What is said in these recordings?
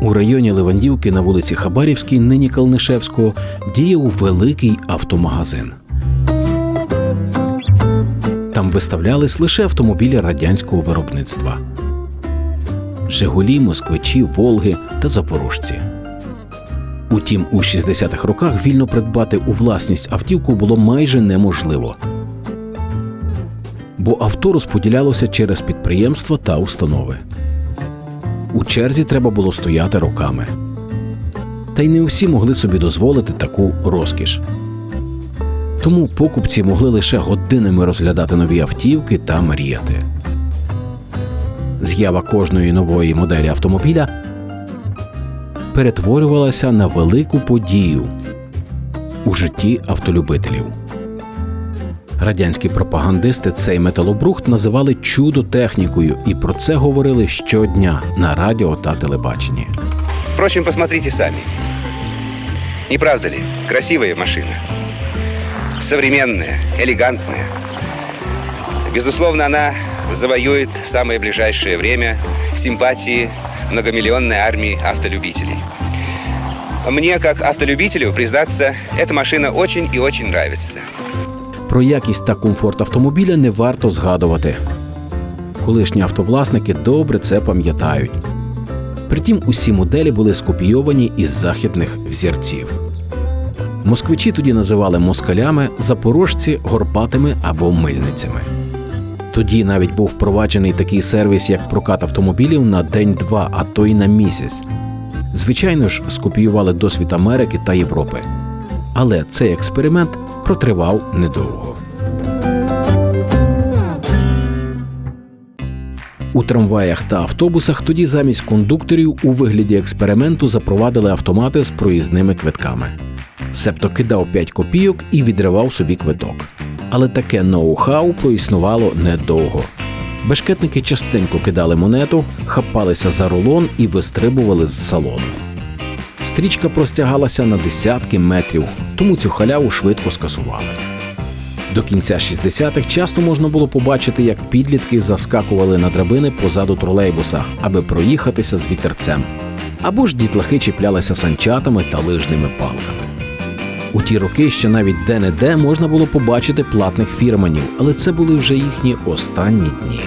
У районі Левандівки на вулиці Хабарівській, нині Калнишевського, діяв великий автомагазин. Там виставлялись лише автомобілі радянського виробництва: Жигулі, москвичі, Волги та Запорожці. Утім, у 60-х роках вільно придбати у власність автівку було майже неможливо, бо авто розподілялося через підприємства та установи. У черзі треба було стояти роками. Та й не всі могли собі дозволити таку розкіш. Тому покупці могли лише годинами розглядати нові автівки та мріяти. З'ява кожної нової моделі автомобіля перетворювалася на велику подію у житті автолюбителів. Радянські пропагандисти цей металобрухт називали чудо технікою, і про це говорили щодня на радіо та телебаченні. Впрочем, посмотрите сами. Не правда ли? Красивая машина. Современная, элегантная. Безусловно, она завоюет в самое ближайшее время симпатии многомиллионной армии автолюбителей. Мне, как автолюбителю, признаться, эта машина очень и очень нравится. Про якість та комфорт автомобіля не варто згадувати. Колишні автовласники добре це пам'ятають. Притім, усі моделі були скопійовані із західних взірців. Москвичі тоді називали москалями, запорожці горбатими або мильницями. Тоді навіть був впроваджений такий сервіс, як прокат автомобілів на день-два, а то й на місяць. Звичайно ж, скопіювали досвід Америки та Європи. Але цей експеримент протривав недовго. У трамваях та автобусах тоді замість кондукторів у вигляді експерименту запровадили автомати з проїзними квитками. Себто кидав 5 копійок і відривав собі квиток. Але таке ноу-хау проіснувало недовго. Бешкетники частенько кидали монету, хапалися за рулон і вистрибували з салону. Стрічка простягалася на десятки метрів, тому цю халяву швидко скасували. До кінця 60-х часто можна було побачити, як підлітки заскакували на драбини позаду тролейбуса, аби проїхатися з вітерцем. Або ж дітлахи чіплялися санчатами та лижними палками. У ті роки ще навіть де-не-де можна було побачити платних фірманів, але це були вже їхні останні дні.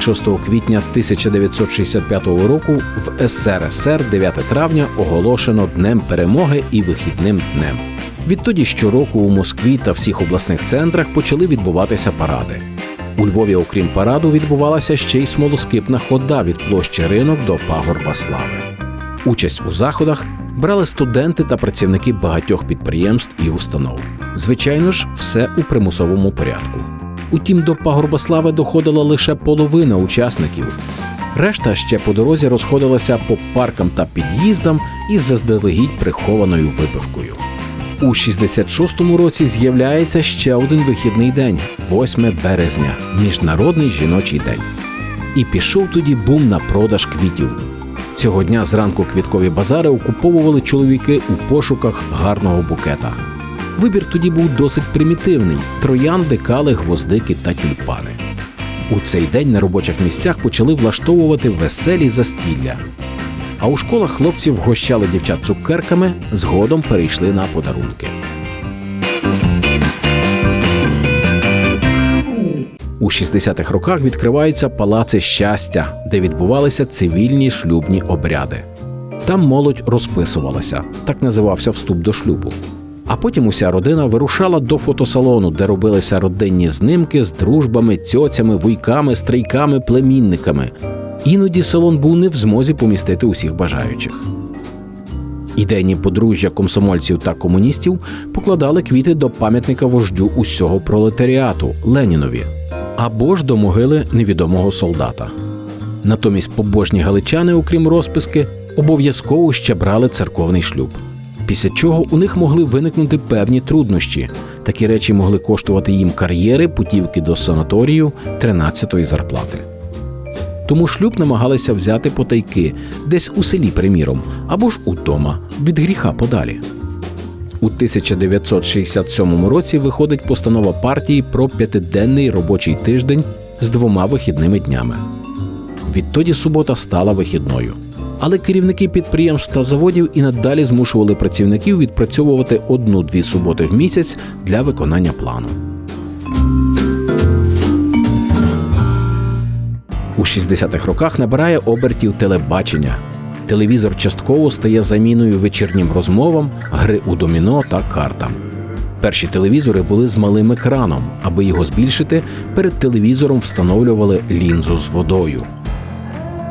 6 квітня 1965 року в СРСР 9 травня оголошено Днем перемоги і вихідним днем. Відтоді щороку у Москві та всіх обласних центрах почали відбуватися паради. У Львові, окрім параду, відбувалася ще й смолоскипна хода від площі ринок до пагорба слави. Участь у заходах брали студенти та працівники багатьох підприємств і установ. Звичайно ж, все у примусовому порядку. Утім, до пагорба слави доходила лише половина учасників. Решта ще по дорозі розходилася по паркам та під'їздам із заздалегідь прихованою випивкою. У 66-му році з'являється ще один вихідний день 8 березня, міжнародний жіночий день. І пішов тоді бум на продаж квітів. Цього дня зранку квіткові базари окуповували чоловіки у пошуках гарного букета. Вибір тоді був досить примітивний: троянди, кали, гвоздики та тюльпани. У цей день на робочих місцях почали влаштовувати веселі застілля. А у школах хлопців вгощали дівчат цукерками, згодом перейшли на подарунки. У 60-х роках відкриваються палаци щастя, де відбувалися цивільні шлюбні обряди. Там молодь розписувалася, так називався вступ до шлюбу. А потім уся родина вирушала до фотосалону, де робилися родинні знимки з дружбами, цьоцями, вуйками, стрійками, племінниками. Іноді салон був не в змозі помістити усіх бажаючих. Ідейні подружжя комсомольців та комуністів покладали квіти до пам'ятника вождю усього пролетаріату Ленінові або ж до могили невідомого солдата. Натомість побожні галичани, окрім розписки, обов'язково ще брали церковний шлюб. Після чого у них могли виникнути певні труднощі. Такі речі могли коштувати їм кар'єри, путівки до санаторію, 13-ї зарплати. Тому шлюб намагалися взяти потайки, десь у селі, приміром, або ж удома, від гріха подалі. У 1967 році виходить постанова партії про п'ятиденний робочий тиждень з двома вихідними днями. Відтоді субота стала вихідною. Але керівники підприємств та заводів і надалі змушували працівників відпрацьовувати одну-дві суботи в місяць для виконання плану. У 60-х роках набирає обертів телебачення. Телевізор частково стає заміною вечірнім розмовам, гри у доміно та картам. Перші телевізори були з малим екраном. Аби його збільшити, перед телевізором встановлювали лінзу з водою.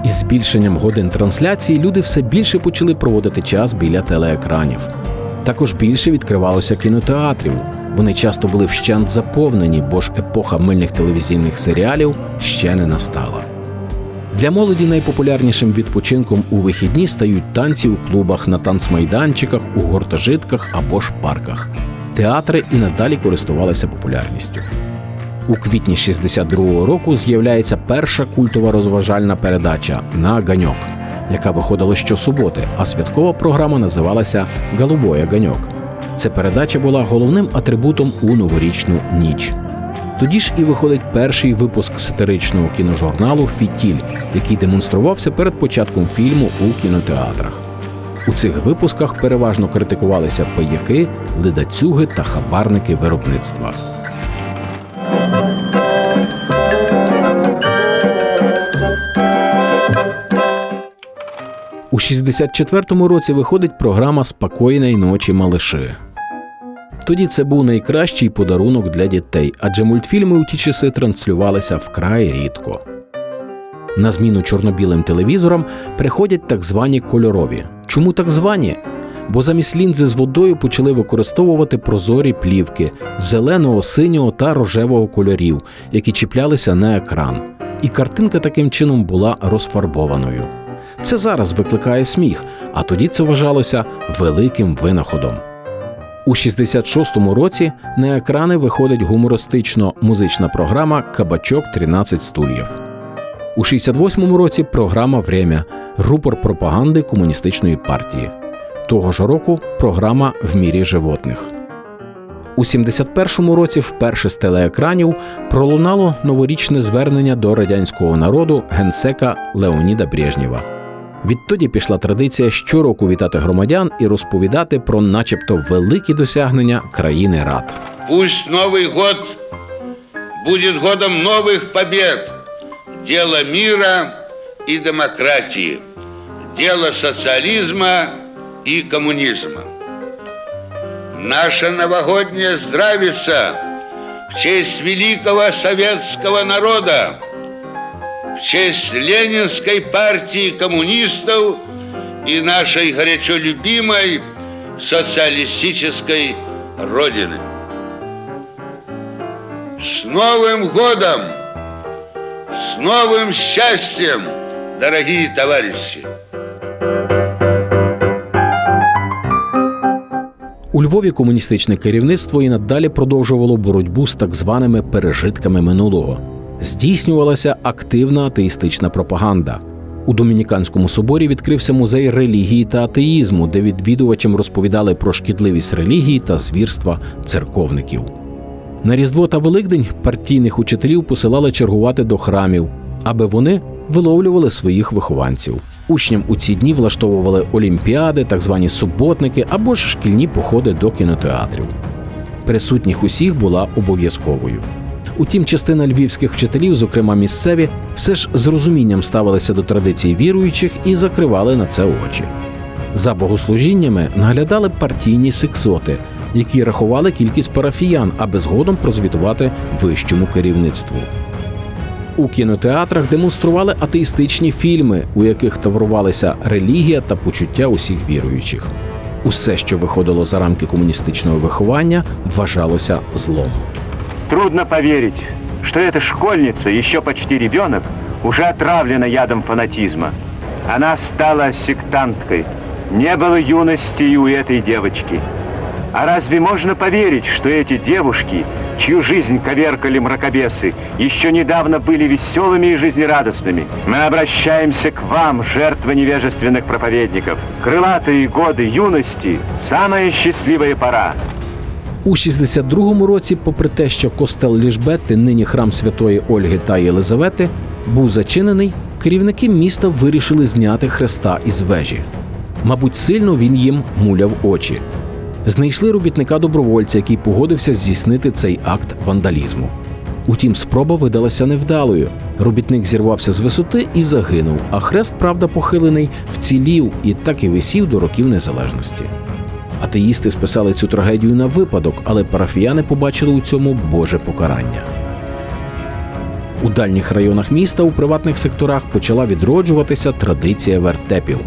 Із збільшенням годин трансляції люди все більше почали проводити час біля телеекранів. Також більше відкривалося кінотеатрів. Вони часто були вщент заповнені, бо ж епоха мильних телевізійних серіалів ще не настала. Для молоді найпопулярнішим відпочинком у вихідні стають танці у клубах, на танцмайданчиках, у гуртожитках або ж парках. Театри і надалі користувалися популярністю. У квітні 62-го року з'являється перша культова розважальна передача на ганьок, яка виходила щосуботи, а святкова програма називалася Голубоя ганьок. Ця передача була головним атрибутом у новорічну ніч. Тоді ж і виходить перший випуск сатиричного кіножурналу Фітіль, який демонструвався перед початком фільму у кінотеатрах. У цих випусках переважно критикувалися пияки, ледацюги та хабарники виробництва. У 64-му році виходить програма Спокійної ночі малиши. Тоді це був найкращий подарунок для дітей, адже мультфільми у ті часи транслювалися вкрай рідко. На зміну чорно-білим телевізорам приходять так звані кольорові. Чому так звані? Бо замість лінзи з водою почали використовувати прозорі плівки зеленого, синього та рожевого кольорів, які чіплялися на екран. І картинка таким чином була розфарбованою. Це зараз викликає сміх, а тоді це вважалося великим винаходом. У 66-му році на екрани виходить гумористично музична програма Кабачок 13 стульїв. У 68-му році програма Время рупор пропаганди комуністичної партії. Того ж року програма В мірі животних. У 71-му році вперше з телеекранів пролунало новорічне звернення до радянського народу генсека Леоніда Брежнєва. Відтоді пішла традиція щороку вітати громадян і розповідати про, начебто, великі досягнення країни рад. Пусть Новый год будет годом новых побед, дело мира и демократии, дело социализма и коммунизма. Наша новогодняя здравица в честь великого советского народа, в честь Ленинской партии коммунистов и нашей горячо любимой социалистической Родины. С Новым годом! С новым счастьем, дорогие товарищи! У Львові комуністичне керівництво і надалі продовжувало боротьбу з так званими пережитками минулого. Здійснювалася активна атеїстична пропаганда. У Домініканському соборі відкрився музей релігії та атеїзму, де відвідувачам розповідали про шкідливість релігії та звірства церковників. На Різдво та Великдень партійних учителів посилали чергувати до храмів, аби вони виловлювали своїх вихованців. Учням у ці дні влаштовували олімпіади, так звані суботники або ж шкільні походи до кінотеатрів. Присутніх усіх була обов'язковою. Утім, частина львівських вчителів, зокрема місцеві, все ж з розумінням ставилися до традицій віруючих і закривали на це очі. За богослужіннями наглядали партійні сексоти, які рахували кількість парафіян, аби згодом прозвітувати вищому керівництву. У кінотеатрах демонстрували атеїстичні фільми, у яких таврувалися релігія та почуття усіх віруючих. Усе, що виходило за рамки комуністичного виховання, вважалося злом. Трудно поверить, что эта школьница, еще почти ребенок, уже отравлена ядом фанатизма. Она стала сектанткой. Не было юности и у этой девочки. А разве можно поверить, что эти девушки, чью жизнь коверкали мракобесы, еще недавно были веселыми и жизнерадостными? Мы обращаемся к вам, жертвы невежественных проповедников. Крылатые годы юности – самая счастливая пора. У 62-му році, попри те, що костел Ліжбети, нині храм святої Ольги та Єлизавети, був зачинений, керівники міста вирішили зняти хреста із вежі. Мабуть, сильно він їм муляв очі. Знайшли робітника добровольця, який погодився здійснити цей акт вандалізму. Утім, спроба видалася невдалою. Робітник зірвався з висоти і загинув, а хрест, правда, похилений, вцілів і так і висів до років незалежності. Атеїсти списали цю трагедію на випадок, але парафіяни побачили у цьому Боже покарання. У дальніх районах міста у приватних секторах почала відроджуватися традиція вертепів.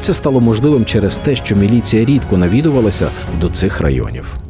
Це стало можливим через те, що міліція рідко навідувалася до цих районів.